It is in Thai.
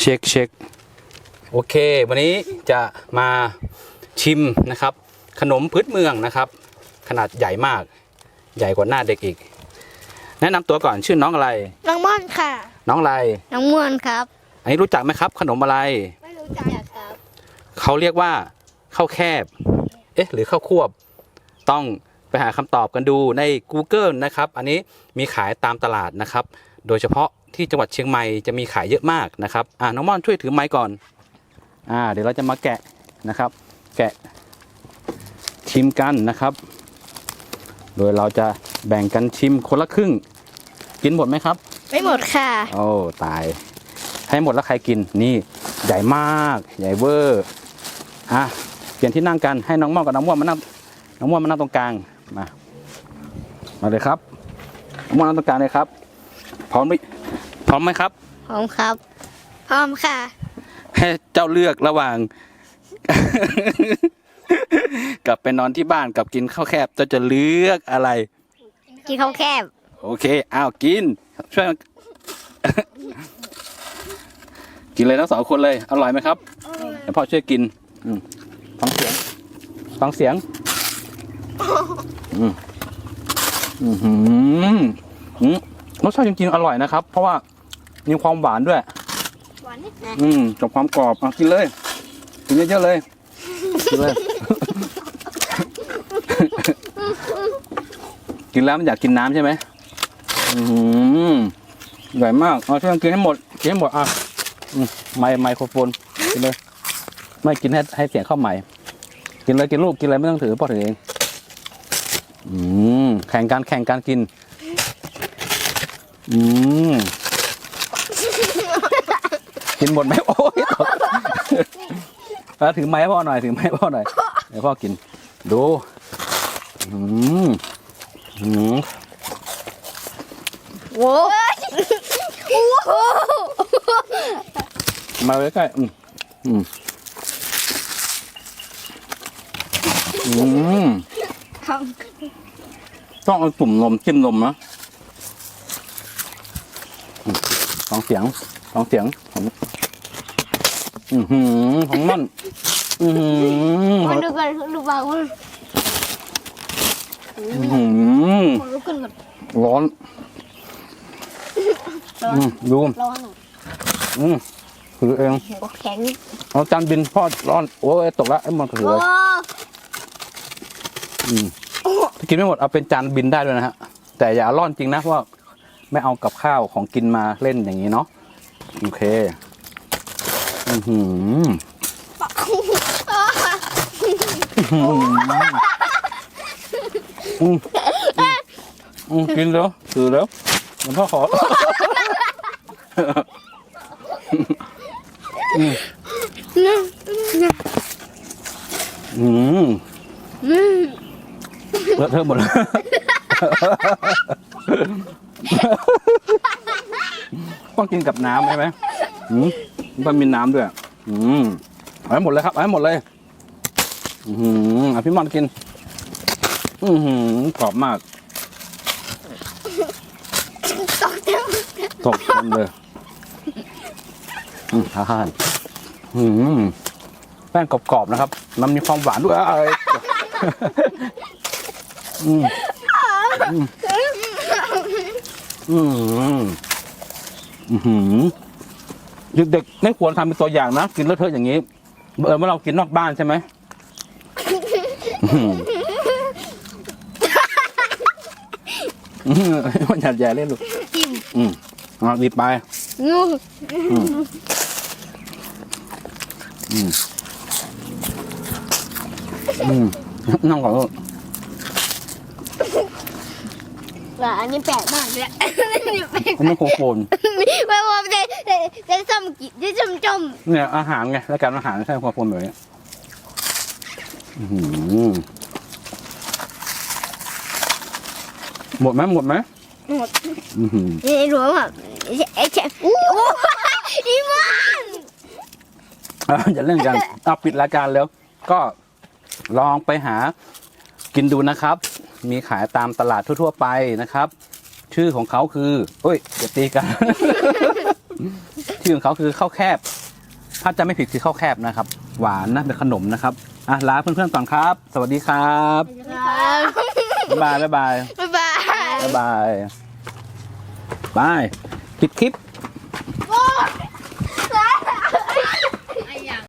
เช็คเช็คโอเค วันนี้จะมาชิมนะครับ ขนมพื้นเมืองนะครับ ขนาดใหญ่มากใหญ่กว่าหน้าเด็กอีก แนะนำตัวก่อนชื่อน้องอะไร น้องม่อนค่ะ น้องอะไร น้องม่วนครับ อันนี้รู้จักไหมครับ ขนมอะไร ไม่รู้จักครับ เขาเรียกว่าข้าวแคบ เอ๊ะ หรือข้าวควบ ต้องไปหาคำตอบกันดูใน Google นะครับ อันนี้มีขายตามตลาดนะครับ โดยเฉพาะ ที่จังหวัดเชียงใหม่จะมีขายเยอะมากนะครับอ่าน้องม่อนช่วยถือไม้ก่อนอ่าเดี๋ยวเราจะมาแกะนะครับ แกะชิมกันนะครับ โดยเราจะแบ่งกันชิมคนละครึ่ง กินหมดไหมครับ ไม่หมดค่ะ โอ้ตาย ให้หมดแล้วใครกินนี่ใหญ่มากใหญ่เวอร์อะเปลี่ยนที่นั่งกันให้น้องม่อนกับน้องม่วนมานั่งน้องม่วนมานั่งตรงกลางมามาเลยครับน้องม่วนนั่งตรงกลางเลยครับพร้อมไหม พร้อมไหมครับ พร้อมครับ พร้อมค่ะ ให้เจ้าเลือกระหว่างกับไปนอนที่บ้านกับกินข้าวแคบเจ้าจะเลือกอะไร กินข้าวแคบ โอเคอ้าวกิน ช่วย กินเลยทั้งสองคนเลย อร่อยไหมครับเดี๋ยวพ่อช่วยกิน อืมฟังเสียงฟังเสียง อืมอืมหืมอืมรสชาติจริงๆอร่อยนะครับ เพราะว่า มีความหวานด้วย หวานนิดนะอืมกับความกรอบอะกินเลยกินเยอะๆเลยกินเลย กินแล้วมันอยากกินน้ำใช่ไหมอืมใหญ่มากเอาช่วยกันกินให้หมดกินให้หมดอะอืมไมค์ไมโครโฟนกินเลย ไม่กินให้ให้เสียงเข้าใหม่ กินเลยกินลูกกินอะไรไม่ต้องถือพ่อถือเอง อืมแข่งกันแข่งกันกิน อืม กินหมดไหมโอ้ยตกเอาถือไม้ให้พ่อหน่อยถือไม้ให้พ่อหน่อยเดี๋ยวพ่อกิน ดูอืมอืมโว้โอ้โหมาใกล้ๆอืมอืมอืมต้องเอาตุ่มนมจิ้มนมนะอืมลองเสียงล องเสียงของอือหือของมันอือหือมาดูกันดูเบาก่อนอื้อหือมาลุกขึ้นก่อนร้อนอืมดูร้อนหนูอืมถือเองหัวแข็งเอาจานบินพ่อร้อนโอ้ยตกแล้วไอ้มันถือโอ้เลยอืมถ้ากินไม่หมดเอาเป็นจานบินได้ด้วยนะฮะแต่อย่าร้อนจริงนะเพราะว่าไม่เอากับข้าวของกินมาเล่นอย่างนี้เนาะ โอเค อือหืออืมอืมกินแล้วถือแล้วเดี๋ยวพ่อขออืมอืมเลอะเทอะหมดเลย ต้องกินกับน้ำใช่ไหมอืมต้องมีน้ำด้วย อืมเอาให้หมดเลยครับเอาให้หมดเลย อืมอะพี่มอนกิน อือหือกรอบมากตกเต็มตกเต็มเลยอืมทานอืมแป้งกรอบๆนะครับ มันมีความหวานด้วยอะไรอืมอืมอืม อือหือเด็กๆไม่ควรทำเป็นตัวอย่างนะกินเลอะเทอะอย่างนี้เออเมื่อเรากินนอกบ้านใช่ไหมอื้อหืออื้อหือมันหยาดแย่เล่นลูกอืมเอะรีไป งูอืมนั่งก่อนลูกอ่อันนี้แปลกมากเลยอันนี้แปลกอันนี้โคโฟน ไม่ว่าจะจะจะส้มกิจะส้มจมเนี่ยอาหารไงรายการอาหารใช่คโฟนแบบนี้หมดไหมหมดไหมหมดอือหือนี่รวมแบบไอ้เจ็บโอ้อีมันอะอย่าเล่นกันเอาปิดรายการแล้ว ก็ลองไปหากินดูนะครับ มีขายตามตลาดทั่ว ๆ ไปนะครับ ชื่อของเขาคือเอ้ยอย่าตีกัน ชื่อของเขาคือข้าวแคบ ถ้าจะไม่ผิดคือข้าวแคบนะครับ หวานนะเป็นขนมนะครับอะลาเพื่อนๆก่อนครับ สวัสดีครับครับบ๊ายบายบ๊ายบายบ๊ายบายบ๊ายบายบายปิดคลิปโอ้